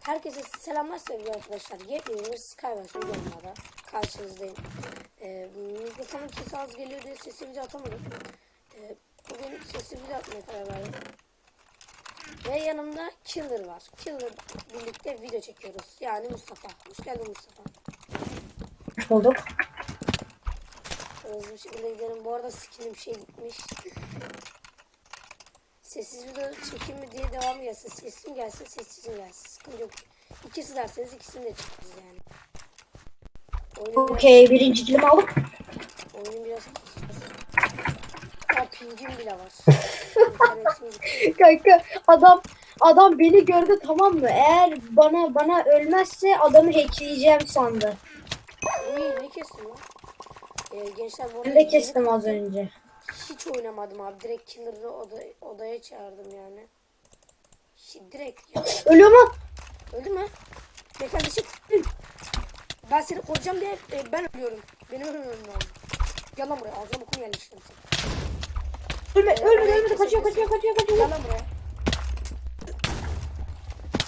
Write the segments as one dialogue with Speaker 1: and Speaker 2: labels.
Speaker 1: Herkese selamlar sevgili arkadaşlar. Yepyeni bir Skywars videomda karşınızdayım. Ee, mikrofonun sesi az geliyor diye sesi video atamadım. Ee, bugün sesi video atmaya karar verdim. Ve yanımda Killer var. Killer birlikte video çekiyoruz. Yani Mustafa. Hoş geldin Mustafa.
Speaker 2: Bulduk.
Speaker 1: Hızlı bir şekilde gidelim. Bu arada skinim şey gitmiş. Sessiz video çekeyim mi diye devam gelsin. Sesim gelsin, sessizim gelsin. Sıkıntı yok. İkisi derseniz ikisini de çekeriz yani. Oyunun biraz,
Speaker 2: Okey birinci dilimi alıp
Speaker 1: oyunun biraz Ya pingim bile var. İnternetim gitti.
Speaker 2: kanka adam adam beni gördü tamam mı? Eğer bana bana ölmezse adamı hackleyeceğim sandı.
Speaker 1: Uy ne kestim lan? Ee, gençler bu arada
Speaker 2: Ben de
Speaker 1: yeni-
Speaker 2: kestim az önce.
Speaker 1: Hiç oynamadım abi. Direkt Killer'ı oda, odaya çağırdım yani. Hiç, direkt ya.
Speaker 2: Ölüyor mu?
Speaker 1: Öldü mü? Beyefendi çık. Ben seni koruyacağım diye e, ben ölüyorum. Benim ölmem lazım. Gel lan buraya. Ağzına bokunu yerleştirdim seni.
Speaker 2: Ölme,
Speaker 1: Ee,
Speaker 2: ölmedi
Speaker 1: kesin,
Speaker 2: kaçıyor kaçıyor kaçıyor kaçıyor.
Speaker 1: Gel lan buraya.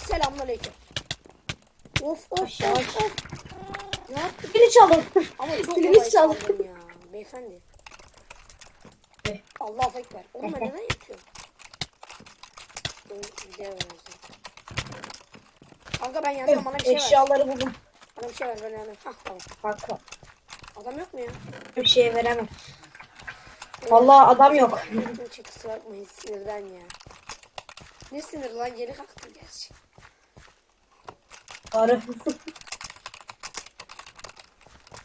Speaker 1: Selamun aleyküm. Of of of of. Ne yaptın?
Speaker 2: Beni çalın.
Speaker 1: Ama çok
Speaker 2: çaldı.
Speaker 1: çaldın ya. Beyefendi. Allahu Ekber. Oğlum ben neden o yüzden. Kanka ben yanıyorum bana bir şey ver.
Speaker 2: Eşyaları buldum.
Speaker 1: Bana bir şey ver ben yanıyorum. Hah tamam.
Speaker 2: Kanka
Speaker 1: Adam yok mu ya?
Speaker 2: bir şey veremem. Vallahi adam yok.
Speaker 1: Bütün çıkısı bakmayın sinirden ya. Ne sinir lan yeni kalktım gerçi.
Speaker 2: Doğru.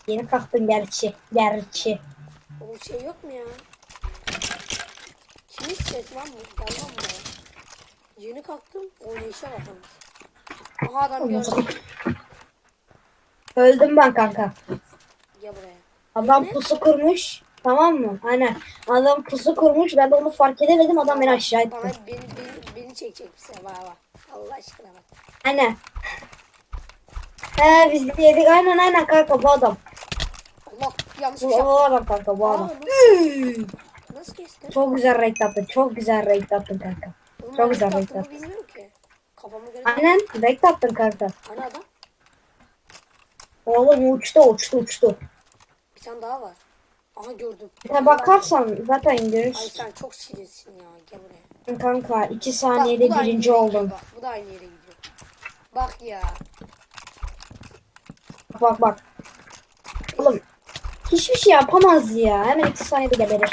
Speaker 2: Yeni kalktın gerçi. Gerçi.
Speaker 1: Oğlum şey yok mu ya? Kim istedi lan bu? Lan buraya. Yeni kalktım. Oynayışa bakalım. Aha adam gördüm.
Speaker 2: Öldüm ben kanka.
Speaker 1: Gel buraya.
Speaker 2: Adam
Speaker 1: Ne?
Speaker 2: pusu kurmuş. Tamam mı? Aynen. Adam pusu kurmuş. Ben de onu fark edemedim. Adam beni aşağı etti.
Speaker 1: Bana beni, beni, beni çekecek bir şey. Bak bak. Allah aşkına bak.
Speaker 2: Aynen. He biz de yedik. Aynen aynen kanka bu adam.
Speaker 1: Allah yanlış bir
Speaker 2: Bu,
Speaker 1: şey
Speaker 2: bu
Speaker 1: yaptım.
Speaker 2: adam kanka bu
Speaker 1: Aa,
Speaker 2: adam.
Speaker 1: nasıl, nasıl kestin?
Speaker 2: Çok güzel renk attın. Çok güzel renk attın kanka.
Speaker 1: Oğlum
Speaker 2: çok güzel renk attın.
Speaker 1: bilmiyorum ki. Kafama göre.
Speaker 2: Aynen renk attın kanka.
Speaker 1: Hani adam?
Speaker 2: Oğlum uçtu uçtu uçtu.
Speaker 1: Bir tane daha var. Aha gördüm.
Speaker 2: Ya bakarsan zaten
Speaker 1: Ay
Speaker 2: görürsün.
Speaker 1: sen çok şirinsin ya. Gel buraya.
Speaker 2: Kanka 2
Speaker 1: Bak,
Speaker 2: saniyede
Speaker 1: aynı
Speaker 2: birinci oldum.
Speaker 1: gidiyor Bak, bu da aynı yere gidiyor. Bak ya.
Speaker 2: Bak bak. Oğlum hiçbir şey yapamaz ya. Hemen 2 saniyede geberir.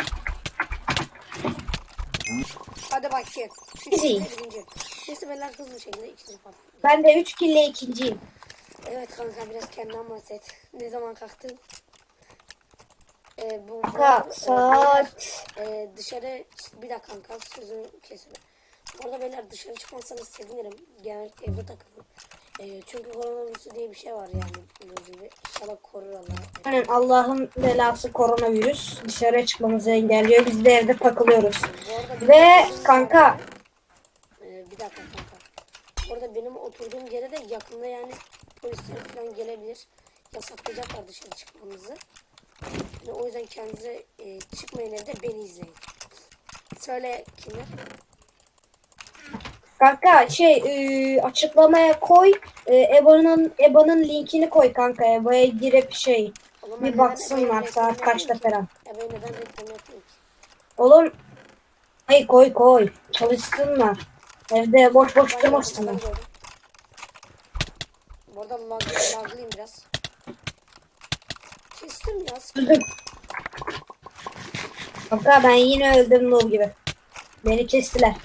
Speaker 1: Hadi bakayım. Neyse beyler hızlı bir şekilde ikinci part.
Speaker 2: Ben de 3 kille ikinciyim.
Speaker 1: Evet kanka biraz kendinden bahset. Ne zaman kalktın? Ee, bu
Speaker 2: Kanka saat.
Speaker 1: e, beyler, e, dışarı bir dakika kanka sözünü kesiyorum. Bu arada beyler dışarı çıkmazsanız sevinirim. Genellikle evde takılın. E, çünkü koronavirüsü diye bir şey var yani. Bildiğiniz gibi. İnşallah korur Allah.
Speaker 2: Aynen Allah'ın belası koronavirüs. Dışarıya çıkmamızı engelliyor. Biz de evde takılıyoruz.
Speaker 1: Bu arada benim
Speaker 2: Ve kanka
Speaker 1: e, bir dakika kanka. Bu arada benim oturduğum yere de yakında yani polisler falan gelebilir. Yasaklayacaklar dışarı çıkmamızı. Yani o yüzden kendinize e, çıkmayın evde beni izleyin. Söyle kimler?
Speaker 2: Kanka şey e, açıklamaya koy. E, EBA'nın EBA'nın linkini koy kanka. EBA'ya girip şey
Speaker 1: Oğlum ben
Speaker 2: bir
Speaker 1: neden
Speaker 2: baksınlar saat
Speaker 1: reklamını
Speaker 2: kaçta
Speaker 1: yapayım
Speaker 2: falan.
Speaker 1: Ebeğin neden reklam yapayım ki?
Speaker 2: Oğlum Hayır koy koy. Çalışsınlar. Evde boş boş
Speaker 1: Ben
Speaker 2: durmasınlar.
Speaker 1: ben gördüm. Bu arada biraz. Kestim ya.
Speaker 2: Öldüm. Kanka ben yine öldüm Nul gibi. Beni kestiler.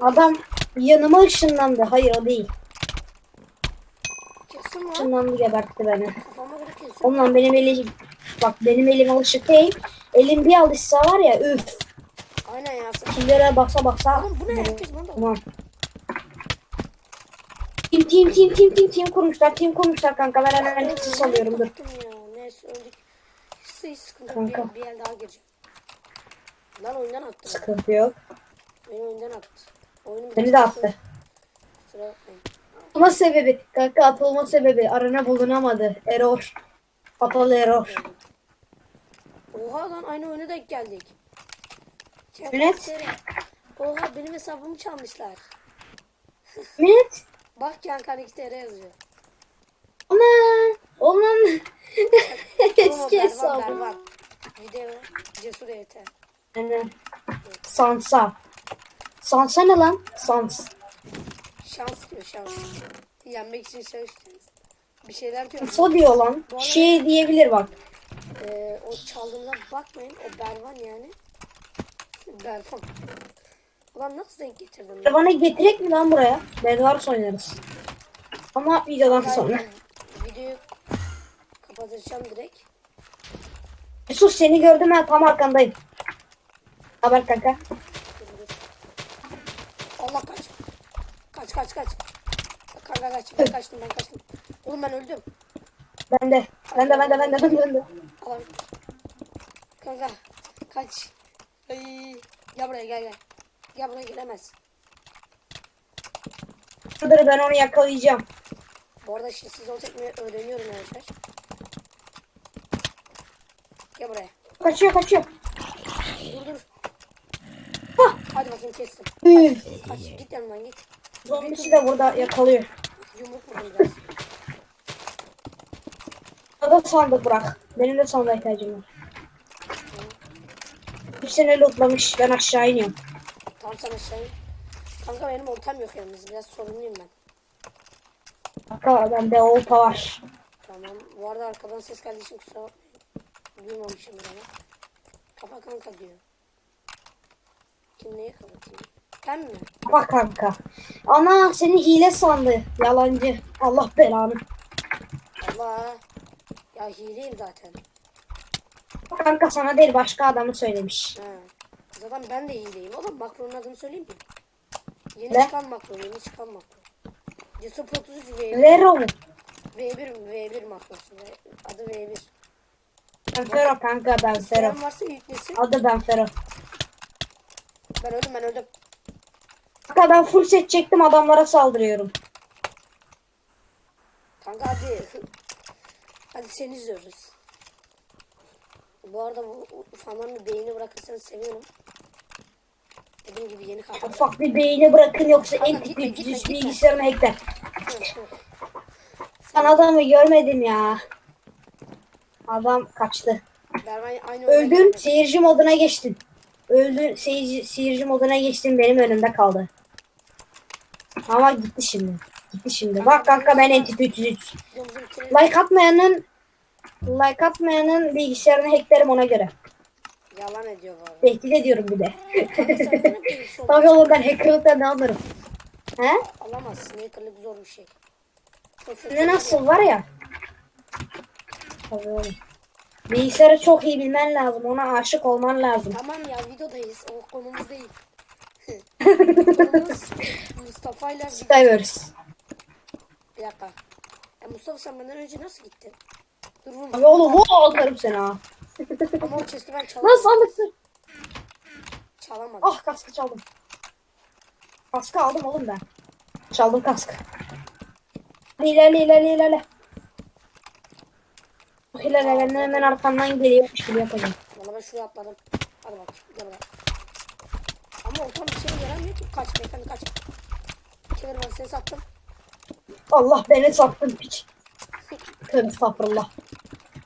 Speaker 2: Adam yanıma ışınlandı. Hayır o değil.
Speaker 1: Kestim lan.
Speaker 2: Işınlandı gebertti beni.
Speaker 1: Kafama göre kestim.
Speaker 2: Ondan benim elim bak benim elim alışık değil. Elim bir alışsa var ya üf.
Speaker 1: Aynen ya.
Speaker 2: Killere basa basa.
Speaker 1: Oğlum bu ne? Herkes bana da.
Speaker 2: Tim tim tim tim tim tim kurmuşlar. Tim kurmuşlar kanka. Ben hemen sis alıyorum dur.
Speaker 1: Korktum ya. Neyse öldük. Hiç sıkıntı yok.
Speaker 2: Kanka.
Speaker 1: Bir, bir el daha gireceğim. Lan oyundan attı.
Speaker 2: Sıkıntı yok.
Speaker 1: Beni oyundan attı.
Speaker 2: Beni de attı.
Speaker 1: Kusura bakmayın.
Speaker 2: Atılma sebebi. Kanka atılma sebebi. Arana bulunamadı. Error. Kapalı error.
Speaker 1: Oha lan aynı oyuna denk geldik.
Speaker 2: Evet.
Speaker 1: Oha benim hesabımı çalmışlar.
Speaker 2: Evet.
Speaker 1: Bak yan kan 2 TL yazıyor.
Speaker 2: Ana! Onun
Speaker 1: o
Speaker 2: eski hesabı.
Speaker 1: Video cesur yeter.
Speaker 2: Yani Sansa. Sansa ne lan? Sans.
Speaker 1: Şans diyor şans. Yenmek için çalışacağız. Bir şeyler diyor.
Speaker 2: Sansa diyor lan. Şey diyebilir bak.
Speaker 1: Ee, o çaldığımda bakmayın. O Bervan yani. Bervan. Ulan nasıl denk getirdin? lan?
Speaker 2: Bana getirek mi lan buraya? Bedwars oynarız. Ama videodan sonra.
Speaker 1: Ben Videoyu kapatacağım direkt.
Speaker 2: Yusuf seni gördüm ben tam arkandayım. Haber kanka.
Speaker 1: Allah kaç. Kaç kaç kaç. Kanka kaç. Ben kaçtım ben kaçtım. Oğlum ben öldüm.
Speaker 2: Ben de. Ben de ben de ben de ben de. Ben de.
Speaker 1: Alam. Kanka kaç. Ay. Gel buraya gel gel. Gel buraya gelemez.
Speaker 2: Dur ben onu yakalayacağım.
Speaker 1: Bu arada şişsiz olacak mı öğreniyorum arkadaşlar. Gel buraya.
Speaker 2: Kaçıyor kaçıyor.
Speaker 1: Dur dur. Hadi bakayım kestim. Kaç git yanımdan git.
Speaker 2: Zombisi de burada yakalıyor.
Speaker 1: Yumruk vurdum biraz.
Speaker 2: Burada sandık bırak. Benim de sandığa ihtiyacım var. Bir sene lootlamış. Ben aşağı iniyorum.
Speaker 1: Tam sana şey. Kanka benim oltam yok yalnız. Biraz sorunluyum ben.
Speaker 2: Kanka bende olta var.
Speaker 1: Tamam. Bu arada arkadan ses geldiği için kusura bakmayın. Duymamışımdır ama. Kapa kanka diyor. Kim kapatayım? Ben mi?
Speaker 2: Bak kanka. Ana seni hile sandı. Yalancı. Allah belanı.
Speaker 1: Allah. Ya hileyim zaten.
Speaker 2: Kanka sana değil başka adamı söylemiş.
Speaker 1: Ha. Zaten ben de hileyim oğlum. Makronun adını söyleyeyim mi? Yeni
Speaker 2: Ne?
Speaker 1: çıkan makro. Yeni çıkan makro. Cesur 33 V1.
Speaker 2: Vero mu?
Speaker 1: V1 V1 makrosu. Adı V1.
Speaker 2: Ben Fero kanka ben Fero.
Speaker 1: Varsa yüklesin.
Speaker 2: Adı ben Fero.
Speaker 1: Ben öldüm ben öldüm.
Speaker 2: Kanka ben full set çektim adamlara saldırıyorum.
Speaker 1: Kanka hadi. Hadi seni izliyoruz. Bu arada bu bir beğeni bırakırsanız sevinirim. Dediğim gibi yeni kalktım.
Speaker 2: Ufak bir beyni bırakın yoksa
Speaker 1: Kanka
Speaker 2: en tipi düz
Speaker 1: gitme.
Speaker 2: bilgisayarını hackler. Sen adamı görmedin ya. Adam kaçtı. Öldün seyirci moduna geçtin. Öldün seyirci, seyirci moduna geçtin benim önümde kaldı. Ama gitti şimdi. Gitti şimdi. Bak kanka ben entity 303.
Speaker 1: Videomuzu bitirelim.
Speaker 2: Like atmayanın like atmayanın bilgisayarını hacklerim ona göre.
Speaker 1: Yalan ediyor bu arada.
Speaker 2: Tehdit ediyorum bir de.
Speaker 1: Bir şey
Speaker 2: Tabii oğlum ben hackerlıktan ne anlarım. He?
Speaker 1: Alamazsın. Hackerlık zor bir şey.
Speaker 2: Size nasıl var ya. Tabii oğlum. Bilgisayarı çok iyi bilmen lazım. Ona aşık olman lazım.
Speaker 1: Tamam ya videodayız. O konumuz değil. konumuz Mustafa ile
Speaker 2: Skyverse.
Speaker 1: bir dakika. Ya Mustafa sen benden önce nasıl gittin? Dur vurma.
Speaker 2: Tabii oğlum o alırım seni ha.
Speaker 1: Ama o chest'i ben çalamadım.
Speaker 2: sandıksın.
Speaker 1: Çalamadım.
Speaker 2: Ah kaskı çaldım. Kaskı aldım oğlum ben. Çaldım kaskı. İlerle ilerle ilerle. İlerle ben hemen arkandan geliyormuş gibi yapacağım.
Speaker 1: Valla ben şuraya atladım. Hadi bak. Gel bak. Ama ortam bir şey yaramıyor ki. Kaç beyefendi kaç. Çevir ben seni sattım.
Speaker 2: Allah beni sattın piç. Tövbe estağfurullah.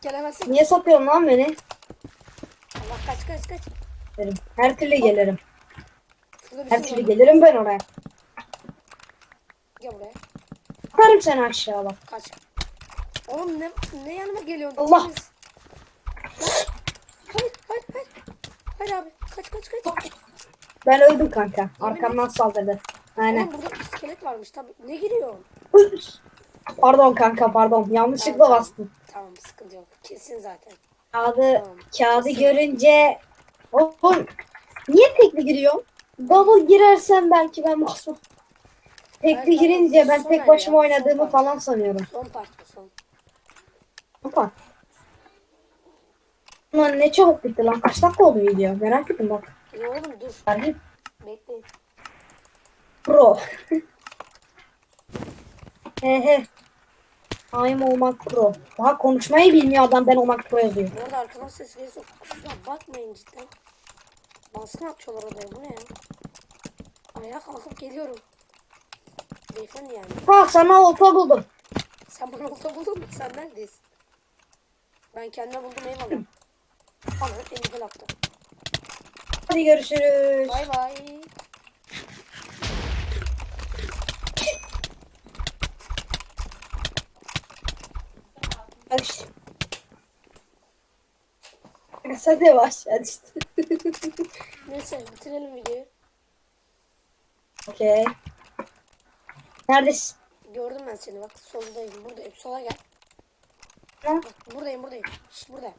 Speaker 1: Gelemezsin.
Speaker 2: Niye satıyorsun lan beni?
Speaker 1: Allah kaç kaç kaç.
Speaker 2: Derim. Her türlü gelirim.
Speaker 1: Şurada bir
Speaker 2: Her
Speaker 1: sürü
Speaker 2: türlü
Speaker 1: var.
Speaker 2: gelirim ben oraya.
Speaker 1: Gel buraya.
Speaker 2: Atarım seni aşağı bak.
Speaker 1: Kaç. Oğlum ne, ne yanıma geliyorsun?
Speaker 2: Allah.
Speaker 1: Hayır hayır hayır. Hayır abi. Kaç kaç kaç.
Speaker 2: Ben öldüm kanka. Arkamdan saldırdı. Aynen.
Speaker 1: Oğlum burada iskelet varmış tabii. Ne giriyor?
Speaker 2: Pardon kanka pardon. Yanlışlıkla
Speaker 1: Tamam,
Speaker 2: bastım.
Speaker 1: Tamam sıkıntı yok. Kesin zaten.
Speaker 2: Kağıdı,
Speaker 1: Tamam.
Speaker 2: kağıdı görünce oğlum niye tekli giriyor? Double girersem belki ben.
Speaker 1: Hayır,
Speaker 2: Tekli girince ben tek başıma oynadığımı falan sanıyorum.
Speaker 1: Son part bu son.
Speaker 2: Hoppa. Lan ne çabuk bitti lan. Kaç dakika oldu video? Merak ettim bak.
Speaker 1: Ya oğlum dur.
Speaker 2: Harbi
Speaker 1: Bekleyin.
Speaker 2: pro. He he. I'm olmak pro. Daha konuşmayı bilmiyor adam ben olmak pro yazıyor.
Speaker 1: Bu arada arkadan ses gelirse kusura bakmayın cidden. Baskın atıyorlar odaya bu ne ya? Ayağa kalkıp geliyorum. beyefendi yani.
Speaker 2: Ha sana olta buldum.
Speaker 1: Sen bana olta buldun mu? Sen neredesin? Ben kendime buldum eyvallah. Bana elini attı.
Speaker 2: Hadi görüşürüz.
Speaker 1: Bay bay.
Speaker 2: Hadi işte. Sen de başla işte.
Speaker 1: Neyse bitirelim videoyu.
Speaker 2: Okey. Neredesin?
Speaker 1: Gördüm ben seni bak soldayım buradayım sola gel.
Speaker 2: Ha?
Speaker 1: Bak buradayım buradayım. Şş, burada.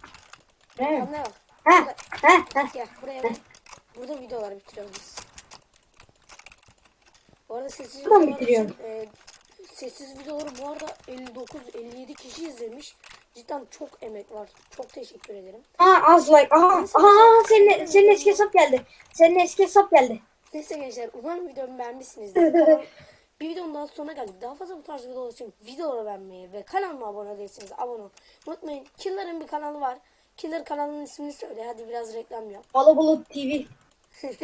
Speaker 2: Ne?
Speaker 1: Yanına bak.
Speaker 2: Ha?
Speaker 1: Burada.
Speaker 2: Ha? Ha?
Speaker 1: Gel buraya gel. Burada videolar bitiriyoruz biz. Bu arada sessiz
Speaker 2: Buradan bitiriyorum.
Speaker 1: e, sessiz videoları bu arada 59-57 kişi izlemiş. Cidden çok emek var. Çok teşekkür ederim.
Speaker 2: Aa az like. Aha. Aha senin, senin eski hesap geldi. Senin eski hesap geldi.
Speaker 1: Neyse gençler umarım videomu beğenmişsinizdir. Bir videonun daha sonuna geldik. Daha fazla bu tarz videolar için videoları beğenmeyi ve kanalıma abone değilseniz abone olmayı unutmayın. Killer'ın bir kanalı var. Killer kanalının ismini söyle. Hadi biraz reklam yap.
Speaker 2: Balı Bulut TV.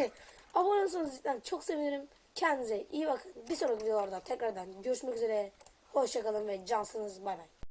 Speaker 1: abone olsanız cidden çok sevinirim. Kendinize iyi bakın. Bir sonraki videolarda tekrardan görüşmek üzere. Hoşçakalın ve cansınız. Bay bay.